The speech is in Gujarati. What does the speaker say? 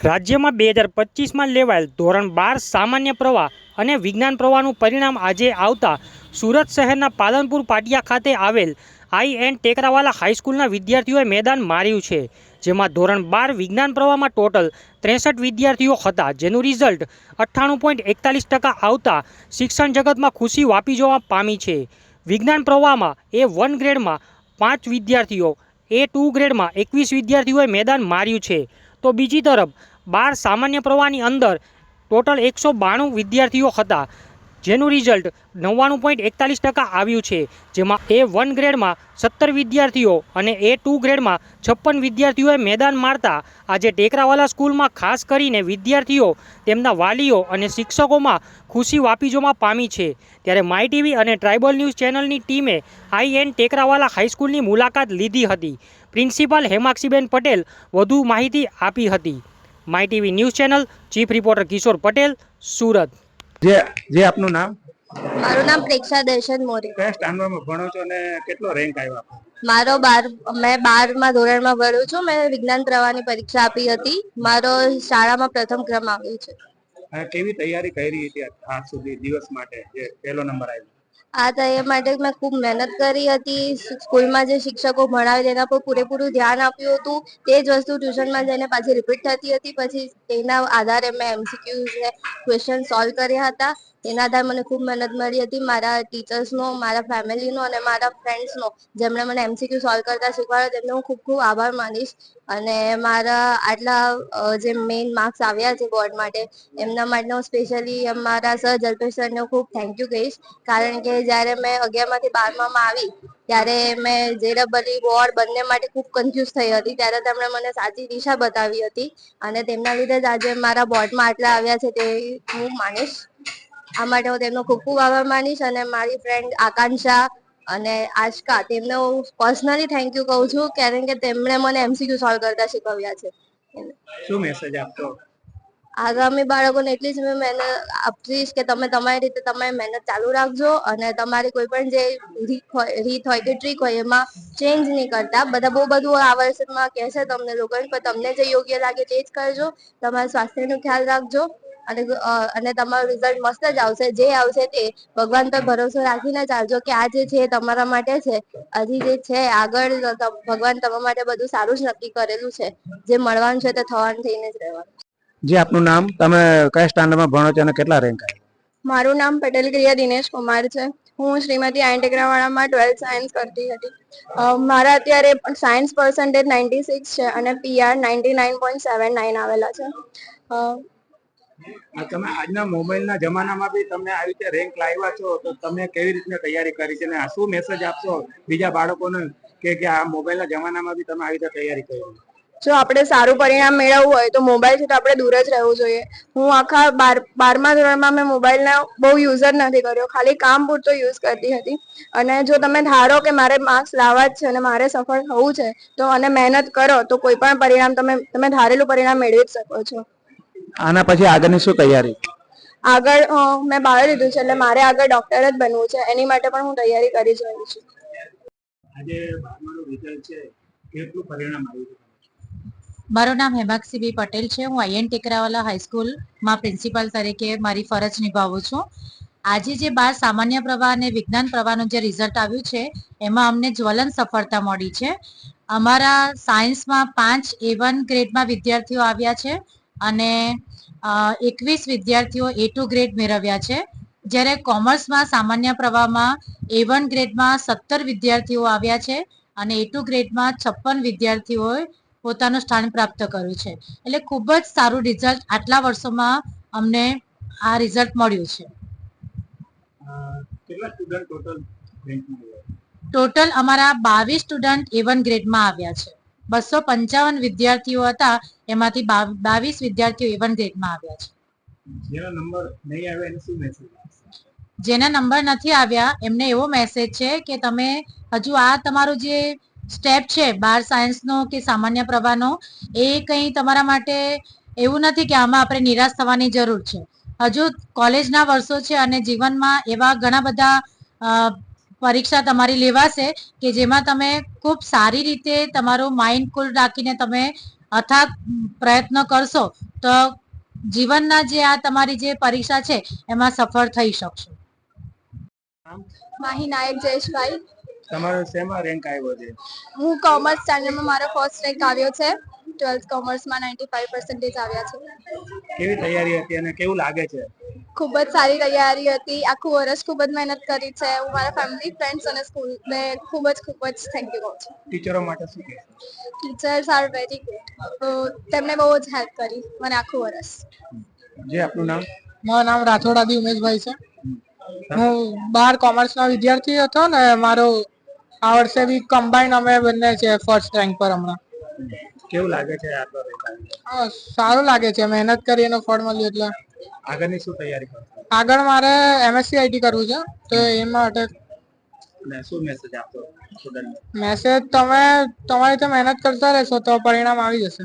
રાજ્યમાં બે હજાર પચીસમાં લેવાયેલ ધોરણ બાર સામાન્ય પ્રવાહ અને વિજ્ઞાન પ્રવાહનું પરિણામ આજે આવતા સુરત શહેરના પાલનપુર પાટિયા ખાતે આવેલ આઈ એન ટેકરાવાલા હાઈસ્કૂલના વિદ્યાર્થીઓએ મેદાન માર્યું છે, જેમાં ધોરણ બાર વિજ્ઞાન પ્રવાહમાં ટોટલ ત્રેસઠ વિદ્યાર્થીઓ હતા, જેનું રિઝલ્ટ અઠ્ઠાણું પોઈન્ટ એકતાલીસ ટકા આવતા શિક્ષણ જગતમાં ખુશી વાપી જોવા પામી છે. વિજ્ઞાન પ્રવાહમાં એ વન ગ્રેડમાં પાંચ વિદ્યાર્થીઓ, એ ટુ ગ્રેડમાં એકવીસ વિદ્યાર્થીઓએ મેદાન માર્યું છે. તો બીજી તરફ બાર સામાન્ય પ્રવાહની અંદર ટોટલ એકસો બાણું વિદ્યાર્થીઓ હતા, જેનું રિઝલ્ટ નવ્વાણું પોઈન્ટ એકતાલીસ ટકા આવ્યું છે, જેમાં એ વન ગ્રેડમાં સત્તર વિદ્યાર્થીઓ અને એ ટુ ગ્રેડમાં છપ્પન વિદ્યાર્થીઓએ મેદાન મારતા, આજે ટેકરાવાલા સ્કૂલમાં ખાસ કરીને વિદ્યાર્થીઓ તેમના વાલીઓ અને શિક્ષકોમાં ખુશી વાપીજોમાં પામી છે. ત્યારે માય ટીવી અને ટ્રાઇબલ ન્યૂઝ ચેનલની ટીમે આઈ એન ટેકરાવાલા હાઈસ્કૂલની મુલાકાત લીધી હતી. પ્રિન્સિપાલ હેમાક્ષીબેન પટેલ વધુ માહિતી આપી હતી. My TV news channel chief reporter Kishore Patel Surat. જે જે આપનું નામ? મારું નામ પ્રેક્ષા દર્શન મોરી. કયા સ્ટાન્ડર્ડમાં ભણો છો અને કેટલો રેન્ક આવ્યો આપનો? મારો બાર મેં બારમાં ધોરણમાં ભણું છું. મેં વિજ્ઞાન પ્રવાહની પરીક્ષા આપી હતી. મારો શાળામાં પ્રથમ ક્રમ આવ્યો છે. કેવી તૈયારી કરી હતી આજ સુધી દિવસ માટે જે પહેલો નંબર આવ્યો? આ તૈયાર માટે મેં ખૂબ મહેનત કરી હતી. સ્કૂલમાં જે શિક્ષકો ભણાવે તેના પર પૂરેપૂરું ધ્યાન આપ્યું હતું. તે જ વસ્તુ ટ્યુશનમાં જઈને પાછી રિપીટ થતી હતી. પછી તેના આધારે મેં એમસીક્યુઝ ને ક્વેશ્ચન સોલ્વ કર્યા હતા. તેના આધારે મને ખૂબ મહેનત મળી હતી. મારા ટીચર્સનો, મારા ફેમિલીનો અને મારા ફ્રેન્ડ્સનો, જેમણે મને એમસીક્યુ સોલ્વ કરતા શીખવાડ્યો, તેમને હું ખૂબ ખૂબ આભાર માનીશ. અને મારા આટલા જે મેઇન માર્ક્સ આવ્યા છે બોર્ડ માટે, એમના માટે હું સ્પેશિયલી અમારા સર જલ્પેશ સરને ખૂબ થેન્ક યુ કહીશ. કારણ કે જ્યારે મેં અગિયારમાંથી બારમાં આવી, ત્યારે મેં જેડબલી બોર્ડ બંને માટે ખૂબ કન્ફ્યુઝ થઈ હતી. ત્યારે તેમણે મને સાચી દિશા બતાવી હતી. અને તેમના લીધે જ આજે મારા બોર્ડમાં આટલા આવ્યા છે તે હું માનીશ. આ માટે હું તેમનો ખૂબ ખૂબ આભાર માનીશ અને મારી ફ્રેન્ડ આકાંક્ષા અને આશકા તેમને હું પર્સનલી થેન્ક યુ કહું છું કારણ કે તેમણે મને એમસીક્યુ સોલ્વ કરતા શીખવ્યા છે. શું મેસેજ આપતો આગામી બાળકોને એટલી જ મેં મહેનત આપીશ કે તમે તમારી રીતે તમારી મહેનત ચાલુ રાખજો અને તમારી કોઈ પણ જે રીત હોય રીત હોય કે ટ્રીક હોય એમાં ચેન્જ નહીં કરતા. બધા બહુ બધું આ વર્ષમાં કહે છે તમને લોકોને પણ તમને જે યોગ્ય લાગે તે જ કરજો. તમારા સ્વાસ્થ્યનો ખ્યાલ રાખજો. અને અને તમારું રિઝલ્ટ મસ્ત જ આવશે. જે આવશે તે ભગવાન પર ભરોસો રાખીને ચાલજો કે આ જે છે તમારા માટે છે. હજી જે છે આગળ ભગવાન તમારા માટે બધું સારું જ નક્કી કરેલું છે. જે મળવાનું છે તે થવાનું થઈને જ રહેવાનું. જી આપનું નામ? તમે કયા સ્ટાન્ડર્ડમાં ભણો છો અને કેટલા રેન્ક આવ્યો મારું નામ પટેલ ક્રિયા દિનેશ કુમાર છે. હું શ્રીમતી આઈન્ટેગ્રાવાળામાં ટ્વેલ્થ સાયન્સ કરતી હતી. મારા અત્યારે સાયન્સ પર્સન્ટેજ નાઇન્ટી સિક્સ છે અને PR ninety nine point seven nine આવેલા છે. તમે આજના મોબાઈલના જમાનામાં બી તમે આવી રીતે રેન્ક લાવ્યા છો, તો તમે કેવી રીતના તૈયારી કરી છે? અને શું મેસેજ આપશો બીજા બાળકોને કે કે આ મોબાઈલના જમાનામાં બી તમે આવી રીતે તૈયારી કરી જો આપણે સારું પરિણામ મેળવવું હોય તો મોબાઈલથી તો આપણે દૂર જ રહેવું જોઈએ. હું આખા બાર, બારમા ધોરણમાં મેં મોબાઈલનો બહુ યુઝ જ નથી કર્યો. ખાલી કામ પૂરતો યુઝ કરતી હતી. અને જો તમે ધારો કે મારે માર્ક્સ લાવવા જ છે અને મારે સફળ થવું છે, તો અને મહેનત કરો, તો કોઈ પણ પરિણામ તમે તમે ધારેલું પરિણામ મેળવી જ શકો છો. આના પછી આગળની શું તૈયારી? આગળ મેં બાયો લીધું છે એટલે મારે આગળ ડોક્ટર જ બનવું છે. એની માટે પણ હું તૈયારી કરી જ રહી છું. આજે બારમાનું રિઝલ્ટ છે કેટલું પરિણામ આવ્યું મારું નામ હેમાક્ષીબી પટેલ છે. હું આઈએન ટેકરાવાલા હાઈસ્કૂલમાં પ્રિન્સિપાલ તરીકે મારી ફરજ નિભાવું છું. આજે જે બાર સામાન્ય પ્રવાહ અને વિજ્ઞાન પ્રવાહનું જે રિઝલ્ટ આવ્યું છે એમાં અમને જ્વલન સફળતા મળી છે. અમારા સાયન્સમાં પાંચ એ વન ગ્રેડમાં વિદ્યાર્થીઓ આવ્યા છે. અને એકવીસ વિદ્યાર્થીઓ એ ટુ ગ્રેડ મેળવ્યા છે. જ્યારે કોમર્સમાં સામાન્ય પ્રવાહમાં એ વન ગ્રેડમાં સત્તર વિદ્યાર્થીઓ આવ્યા છે અને એ ટુ ગ્રેડમાં છપ્પન વિદ્યાર્થીઓએ પોતાનું સ્થાન પ્રાપ્ત કર્યું છે. એટલે ખૂબ જ સારું રિઝલ્ટ આટલા વર્ષોમાં અમને આ રિઝલ્ટ મળ્યું છે. ટોટલ અમારા બાવીસ સ્ટુડન્ટ એ વન ગ્રેડમાં આવ્યા છે. બસો પંચાવન વિદ્યાર્થીઓ હતા એમાંથી બાવીસ વિદ્યાર્થીઓ એ વન ગ્રેડમાં આવ્યા છે. જેનો નંબર નહીં આવે એને શું મેસેજ જેના નંબર નથી આવ્યા એમને એવો મેસેજ છે કે તમે હજુ આ તમારું જે સ્ટેપ છે બાર સાયન્સનો કે સામાન્ય પ્રવાહનો એ કંઈ તમારા માટે એવું નથી કે આમાં આપણે નિરાશ થવાની જરૂર છે. હજુ કોલેજના વર્ષો છે અને જીવનમાં એવા ઘણા બધા પરીક્ષા તમારી લેવાશે કે જેમાં તમે ખૂબ સારી રીતે તમારું માઇન્ડ કુલ રાખીને તમે અથાગ પ્રયત્ન કરશો તો જીવનના જે આ તમારી જે પરીક્ષા છે એમાં સફળ થઈ શકશો. માહી નાયક જયેશભાઈ. તમારો શેમાં રેન્ક આવ્યો છે? હું કોમર્સ સ્ટાન્ડર્ડમાં મારો ફર્સ્ટ રેન્ક આવ્યો છે. ટ્વેલ્થ કોમર્સમાં નાઇન્ટી ફાઈવ પર્સન્ટેજ આવ્યા છે. કેવી તૈયારી હતી અને કેવું લાગે છે? ખૂબ જ સારી તૈયારી હતી. આખું વર્ષ ખૂબ જ મહેનત કરી છે. હું મારા ફેમિલી ફ્રેન્ડ્સ અને સ્કૂલ ને ખૂબ જ ખૂબ જ થેન્ક યુ કહું છું. ટીચરો માટે શું કહે? ટીચર્સ આર વેરી ગુડ તેમણે બહુ જ હેલ્પ કરી મને આખું વર્ષ. જે આપનું નામ? મારું નામ રાઠોડાદી ઉમેશભાઈ છે. હું બાર કોમર્સનો વિદ્યાર્થી હતો ને મારો આ વર્ષે બી કમ્બાઈન અમે બંને છે ફર્સ્ટ રેન્ક પર હમણાં. કેવું લાગે છે સારું લાગે છે. મહેનત કરી એનો ફળ મળ્યું એટલે. આગળની શું તૈયારી કરશો આગળ મારે એમએસસી આઈટી કરવું છે તો એ માટે શું મેસેજ આપતો મેસેજ તમે તમારી રીતે મહેનત કરતા રહેશો તો પરિણામ આવી જશે.